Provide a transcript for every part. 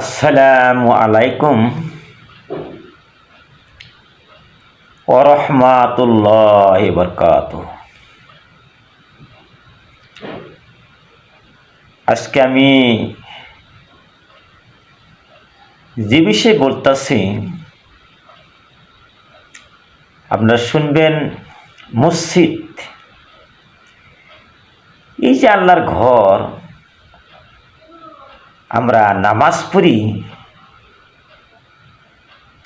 আসসালামু আলাইকুম ওরহমাতুল্লাহ বরকাত আজকে আমি যে বিষয়ে বলতেছি, আপনারা শুনবেন মসজিদ। এই যে আল্লাহর ঘর আমরা নামাজ পড়ি,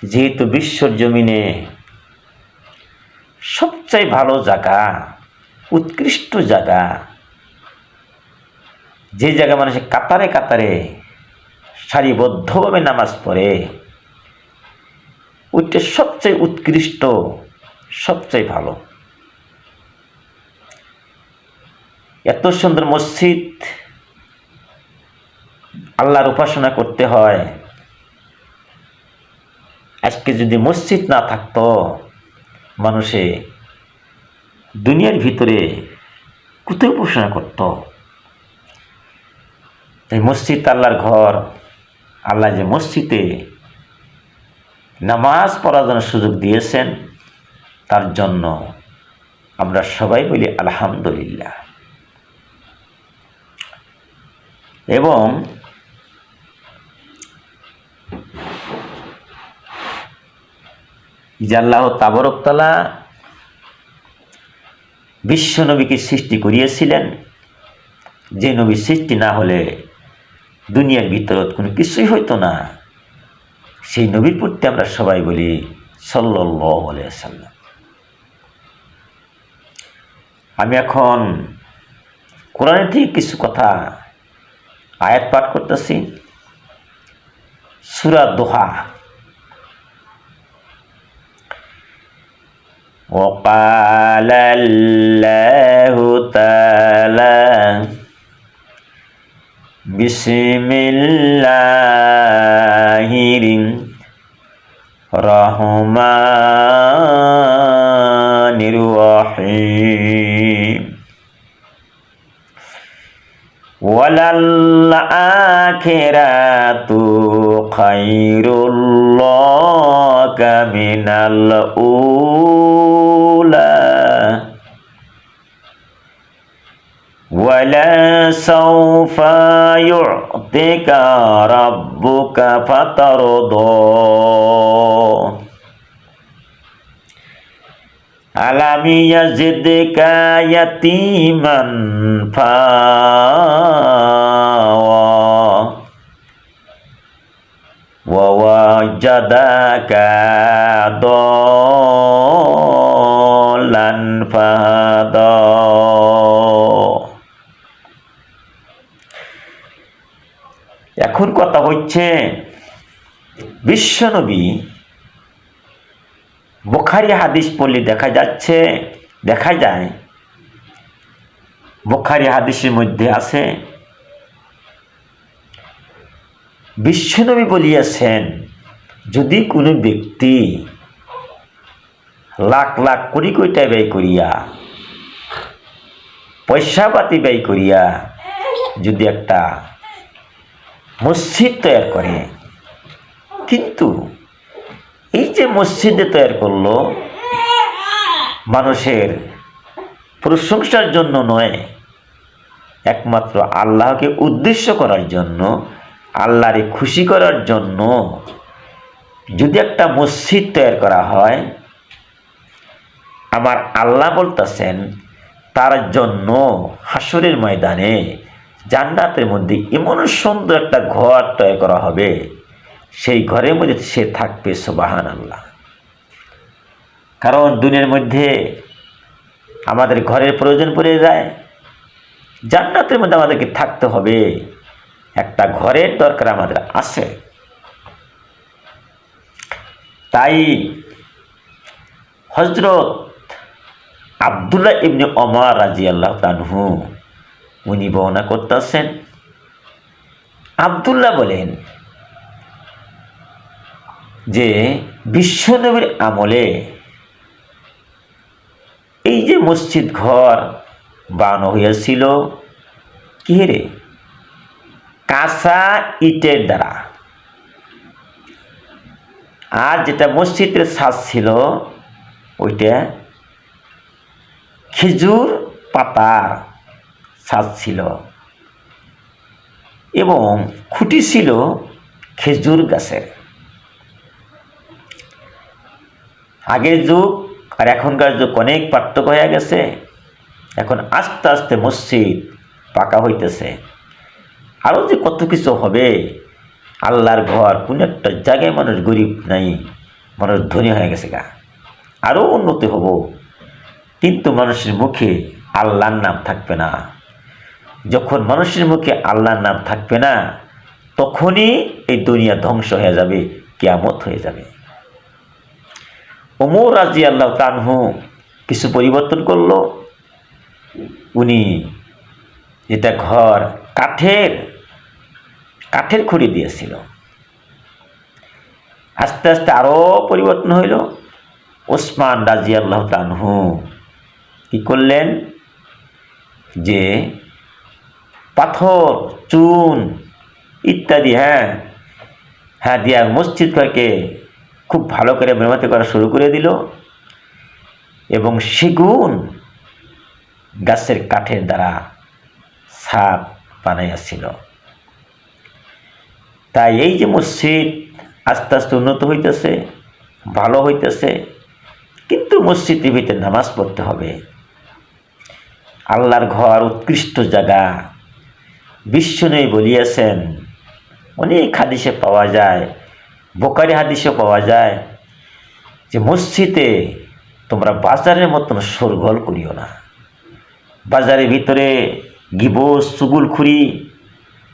যেহেতু বিশ্বর জমিনে সবচেয়ে ভালো জায়গা, উৎকৃষ্ট জায়গা, যে জায়গা মানুষের কাতারে কাতারে সারিবদ্ধভাবে নামাজ পড়ে, ওইটা সবচেয়ে উৎকৃষ্ট সবচেয়ে ভালো। এত সুন্দর মসজিদ আল্লাহর উপাসনা করতে হয়। আজকে যদি মসজিদ না থাকতো, মানুষে দুনিয়ার ভিতরে কোথায় উপাসনা করত। এই মসজিদ আল্লাহর ঘর, আল্লাহ যে মসজিদে নামাজ পড়ার জন্য সুযোগ দিয়েছেন, তার জন্য আমরা সবাই বলি আলহামদুলিল্লাহ। এবং যে আল্লাহ তাবরকতলা বিশ্ব নবীকে সৃষ্টি করিয়েছিলেন। যে নবী সৃষ্টি না হলে দুনিয়ার ভিতরত কোনো কিছুই হইতো না। সেই নবীর প্রতি আমরা সবাই বলি সাল্লাহ আমি এখন কোরআনের থেকে কিছু কথা আয়াত পাঠ করতেছি। সুরা দোহা। وقال الله تعالى بسم الله الرحمن الرحيم. وللآخرة خير لك من الأولى. ولسوف يعطيك ربك فترضى. ألم يجدك يتيما؟ فاوى. ووجدك ضالا فهدى এখন কথা হচ্ছে বিশ্বনবী বোখারি হাদিস পড়লে দেখা যাচ্ছে দেখা যায় বোখারি হাদিসের মধ্যে আছে বিশ্বনবী বলিয়াছেন, যদি কোনো ব্যক্তি লাখ লাখ কোটি কোটি ব্যয় করিয়া, পয়সা পাতি ব্যয় করিয়া যদি একটা মসজিদ তৈরি করে, কিন্তু এই যে মসজিদে তৈরি করল, মানুষের প্রশংসার জন্য নয়, একমাত্র আল্লাহকে উদ্দেশ্য করার জন্য আল্লাহরে খুশি করার জন্য যদি একটা মসজিদ তৈরি করা হয়, আমার আল্লাহ বলতেছেন, তার জন্য হাসরের ময়দানে জান্নাতের মধ্যে এমন সুন্দর একটা ঘর তৈরি করা হবে, সেই ঘরের মধ্যে সে থাকবে সোবাহান আল্লাহ কারণ দুনিয়ার মধ্যে আমাদের ঘরের প্রয়োজন পড়ে যায়, জান্নাতের মধ্যে আমাদেরকে থাকতে হবে। একটা ঘরের দরকার আমাদের আছে। তাই হজরত আবদুল্লাহ ইবনে অমর রাজি আল্লাহ তানহু উনি বর্ণনা করতেছেন, আবদুল্লাহ বলেন যে বিশ্বনবীর আমলে এই যে মসজিদ ঘর বানানো হইয়াছিল কি রে কাঁচা ইটের দ্বারা। আর যেটা মসজিদের ছাদ ছিল, ওইটা খেজুর পাতার ছাদ ছিল। এবং খুঁটি ছিল খেজুর গাছের। আগের যুগ আর এখনকার যুগ অনেক পার্থক্য হয়ে গেছে। এখন আস্তে আস্তে মসজিদ পাকা হইতেছে। আরও যে কত কিছু হবে? আল্লাহর ঘর কোন একটা জায়গায় মানুষ গরিব নাই, মানুষ ধনী হয়ে গেছে গা। আরও উন্নতি হব। কিন্তু মানুষের মুখে আল্লাহর নাম থাকবে না। যখন মানুষের মুখে আল্লাহর নাম থাকবে না, তখনই এই দুনিয়া ধ্বংস হয়ে যাবে, কেয়ামত হয়ে যাবে। ওমর রাজি আল্লাহ তানহু কিছু পরিবর্তন করল। উনি যেটা ঘর, কাঠের কাঠের খুঁড়ি দিয়েছিল। আস্তে আস্তে আরও পরিবর্তন হইল। ওসমান রাজি আল্লাহ তানহু কী করলেন? যে পাথর, চুন ইত্যাদি হ্যাঁ হ্যাঁ দিয়া মসজিদ কয়েকে খুব ভালো করে মেরামতি করা শুরু করে দিল। এবং সেগুন গাছের কাঠের দ্বারা সাপ বানাইয়াছিল। তাই এই যে মসজিদ আস্তে আস্তে উন্নত হইতেছে, ভালো হইতেছে, কিন্তু মসজিদের ভিতরে নামাজ পড়তে হবে। আল্লাহর ঘর, উৎকৃষ্ট জায়গা। বিশ্বনয়ী বলিয়াছেন, অনেক হাদিসে পাওয়া যায়, বোকারি হাদিসে পাওয়া যায়, যে মসজিদে তোমরা বাজারের মতন সরগোল করিও না। বাজারের ভিতরে গিবোস, চুগুলখুরি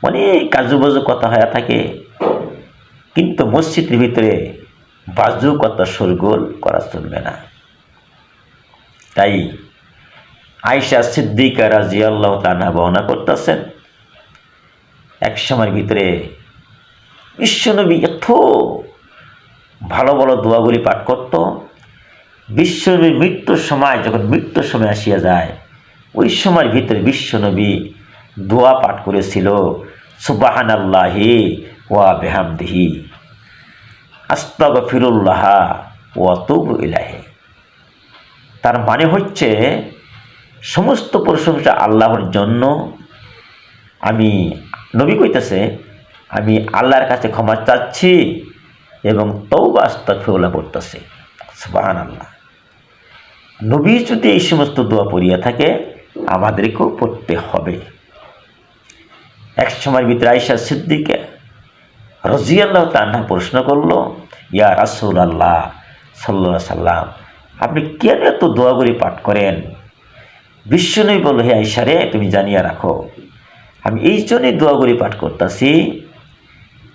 অনেক কাজু বাজু কথা হয়ে থাকে। কিন্তু মসজিদের ভিতরে বাজু কথা সরগোল করা চলবে না। তাই আয়সা সিদ্দিকা রাজি আল্লাহ তানা বহনা করতেছেন, এক সময়ের ভিতরে বিশ্বনবী এত ভালো ভালো দোয়াগুলি পাঠ করত। বিশ্বনবীর মৃত্যুর সময়, যখন মৃত্যুর সময় আসিয়া যায়, ওই সময়ের ভিতরে বিশ্বনবী দোয়া পাঠ করেছিল সুবাহান আল্লাহি ওয়া বেহামদিহি। আস্তাগ ফিরুল্লাহ ওয়া তবু ইলাহে তার মানে হচ্ছে, সমস্ত প্রশংসা আল্লাহর জন্য। আমি, নবী কইতেছে, আমি আল্লাহর কাছে ক্ষমা চাচ্ছি এবং তৌবা আস্তাগফিরুল্লাহ করতেছে। সুবাহান আল্লাহ নবী যদি এই সমস্ত দোয়া পড়িয়া থাকে, আমাদেরকেও পড়তে হবে। এক সময়ের ভিতরে আইসা সিদ্দিকে রাজিয়াল্লাহ তান্না প্রশ্ন করল, ইয়া রাসুল আল্লাহ সাল্লা সাল্লাম, আপনি কেন এত দোয়াগুলি পাঠ করেন? বিশ্বনবী বলল, হে আইসা রে, তুমি জানিয়া রাখো, আমি এই জন্যই দোয়াগুলি পাঠ করতেছি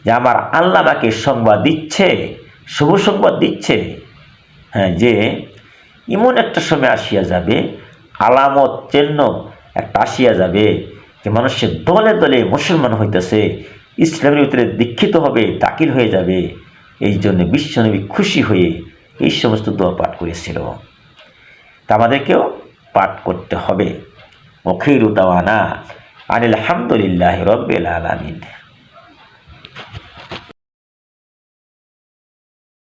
যে আমার আল্লাহ আমাকে সংবাদ দিচ্ছে, শুভ সংবাদ দিচ্ছে হ্যাঁ যে এমন একটা সময় আসিয়া যাবে, আলামত চিহ্ন একটা আসিয়া যাবে যে মানুষের দলে দলে মুসলমান হইতেছে, ইসলামের ভিতরে দীক্ষিত হবে, দাখিল হয়ে যাবে। এই জন্য বিশ্বনবী খুশি হয়ে এই সমস্ত দোয়া পাঠ করেছিল। তা আমাদেরকেও পাঠ করতে হবে। মুখির উদাওয়ানা আনিল হামদুলিল্লাহ রব্বিল আলমিন।